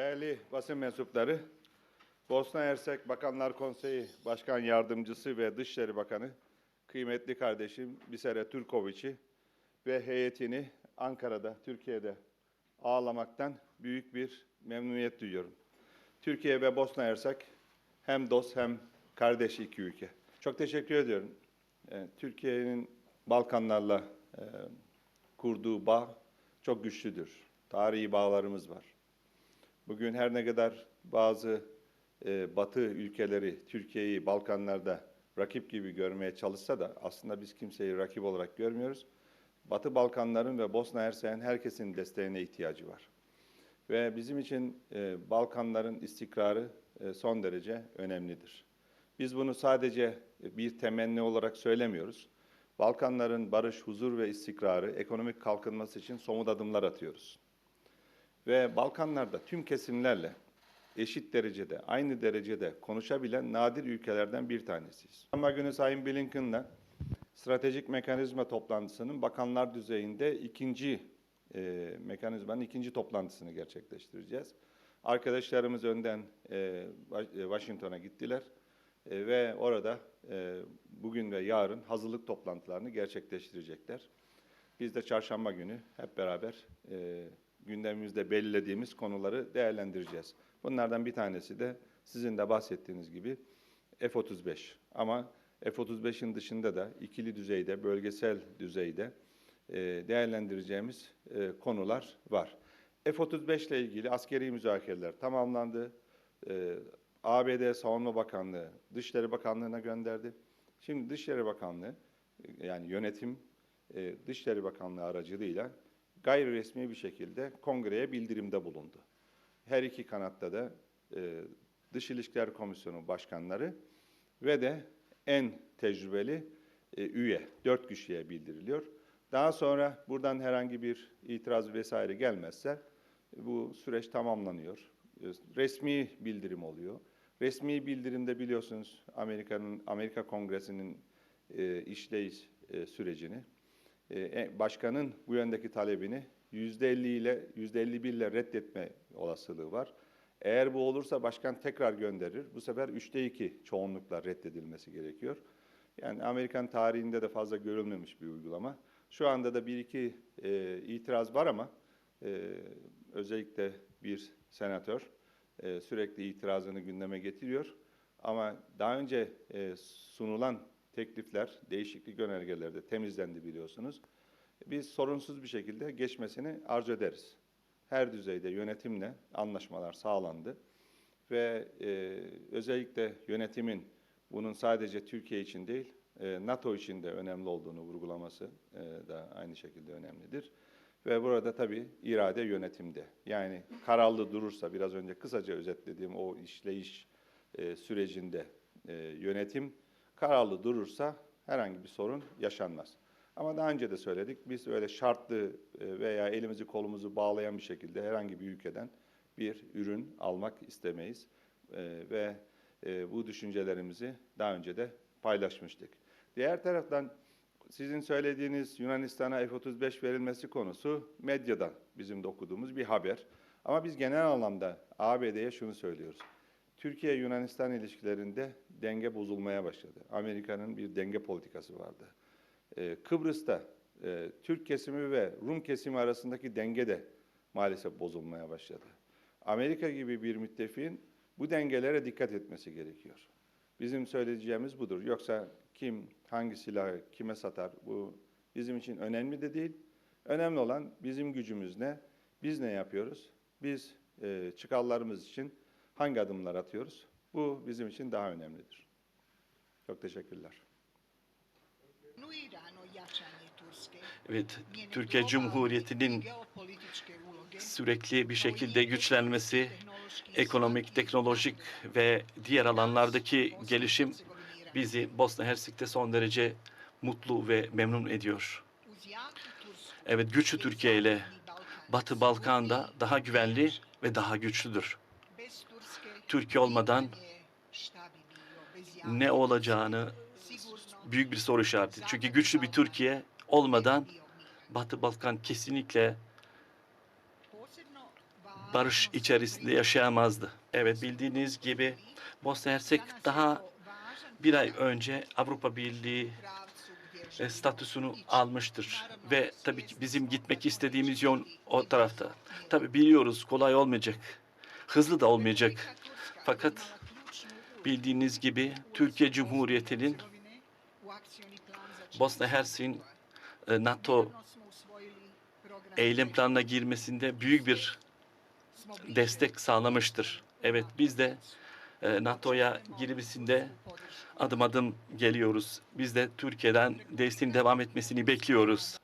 Değerli basın mensupları, Bosna Hersek Bakanlar Konseyi Başkan Yardımcısı ve Dışişleri Bakanı, kıymetli kardeşim Bisere Türkoviç'i ve heyetini Ankara'da, Türkiye'de ağlamaktan büyük bir memnuniyet duyuyorum. Türkiye ve Bosna Hersek hem dost hem kardeş iki ülke. Çok teşekkür ediyorum. Ee, Türkiye'nin Balkanlarla e, kurduğu bağ çok güçlüdür. Tarihi bağlarımız var. Bugün her ne kadar bazı e, Batı ülkeleri Türkiye'yi Balkanlarda rakip gibi görmeye çalışsa da aslında biz kimseyi rakip olarak görmüyoruz. Batı Balkanların ve Bosna Hersek'in herkesin desteğine ihtiyacı var. Ve bizim için e, Balkanların istikrarı e, son derece önemlidir. Biz bunu sadece bir temenni olarak söylemiyoruz. Balkanların barış, huzur ve istikrarı, ekonomik kalkınması için somut adımlar atıyoruz. Ve Balkanlarda tüm kesimlerle eşit derecede, aynı derecede konuşabilen nadir ülkelerden bir tanesiyiz. Ama günü Sayın Blinken'la stratejik mekanizma toplantısının bakanlar düzeyinde ikinci e, mekanizmanın ikinci toplantısını gerçekleştireceğiz. Arkadaşlarımız önden e, Washington'a gittiler e, ve orada e, bugün ve yarın hazırlık toplantılarını gerçekleştirecekler. Biz de çarşamba günü hep beraber e, gündemimizde belirlediğimiz konuları değerlendireceğiz. Bunlardan bir tanesi de sizin de bahsettiğiniz gibi F-35. Ama F-35'in dışında da ikili düzeyde, bölgesel düzeyde e, değerlendireceğimiz e, konular var. F-35 ile ilgili askeri müzakereler tamamlandı. E, ABD Savunma Bakanlığı Dışişleri Bakanlığı'na gönderdi. Şimdi Dışişleri Bakanlığı yani yönetim Dışişleri Bakanlığı aracılığıyla gayri resmi bir şekilde kongreye bildirimde bulundu. Her iki kanatta da e, Dış İlişkiler Komisyonu başkanları ve de en tecrübeli e, üye, dört kişiye bildiriliyor. Daha sonra buradan herhangi bir itiraz vesaire gelmezse bu süreç tamamlanıyor. E, Resmi bildirim oluyor. Resmi bildirimde biliyorsunuz Amerika'nın Amerika Kongresi'nin e, işleyiş e, sürecini başkanın bu yöndeki talebini %50 ile %51 ile reddetme olasılığı var. Eğer bu olursa başkan tekrar gönderir. Bu sefer üçte iki çoğunlukla reddedilmesi gerekiyor. Yani Amerikan tarihinde de fazla görülmemiş bir uygulama. Şu anda da bir iki e, itiraz var ama e, özellikle bir senatör e, sürekli itirazını gündeme getiriyor. Ama daha önce e, sunulan teklifler değişiklik önergelerde temizlendi biliyorsunuz. Biz sorunsuz bir şekilde geçmesini arzu ederiz. Her düzeyde yönetimle anlaşmalar sağlandı ve e, özellikle yönetimin bunun sadece Türkiye için değil, e, NATO için de önemli olduğunu vurgulaması e, da aynı şekilde önemlidir. Ve burada tabii irade yönetimde. Yani kararlı durursa biraz önce kısaca özetlediğim o işleyiş e, sürecinde e, yönetim kararlı durursa herhangi bir sorun yaşanmaz. Ama daha önce de söyledik, biz öyle şartlı e, veya elimizi kolumuzu bağlayan bir şekilde herhangi bir ülkeden bir ürün almak istemeyiz. E, Ve e, bu düşüncelerimizi daha önce de paylaşmıştık. Diğer taraftan sizin söylediğiniz Yunanistan'a F-35 verilmesi konusu medyadan bizim de okuduğumuz bir haber. Ama biz genel anlamda ABD'ye şunu söylüyoruz. Türkiye-Yunanistan ilişkilerinde denge bozulmaya başladı. Amerika'nın bir denge politikası vardı. Ee, Kıbrıs'ta e, Türk kesimi ve Rum kesimi arasındaki denge de maalesef bozulmaya başladı. Amerika gibi bir müttefiğin bu dengelere dikkat etmesi gerekiyor. Bizim söyleyeceğimiz budur. Yoksa kim hangi silahı kime satar bu bizim için önemli de değil. Önemli olan bizim gücümüz ne? Biz ne yapıyoruz? Biz e, çıkarlarımız için hangi adımlar atıyoruz? Bu bizim için daha önemlidir. Çok teşekkürler. Evet, Türkiye Cumhuriyeti'nin sürekli bir şekilde güçlenmesi, ekonomik, teknolojik ve diğer alanlardaki gelişim bizi Bosna Hersek'te son derece mutlu ve memnun ediyor. Evet, güçlü Türkiye ile Batı Balkan'da daha güvenli ve daha güçlüdür. Türkiye olmadan Ne olacağını büyük bir soru işareti. Çünkü güçlü bir Türkiye olmadan Batı Balkan kesinlikle barış içerisinde yaşayamazdı. Evet bildiğiniz gibi Bosna Hersek daha bir ay önce Avrupa Birliği e, statüsünü almıştır. Ve tabii ki bizim gitmek istediğimiz yol o tarafta. Tabii biliyoruz kolay olmayacak. Hızlı da olmayacak. Fakat bildiğiniz gibi Türkiye Cumhuriyeti'nin Bosna Hersek'in e, NATO eylem planına girmesinde büyük bir destek sağlamıştır. Evet biz de e, NATO'ya girmesinde adım adım geliyoruz. Biz de Türkiye'den desteğin devam etmesini bekliyoruz.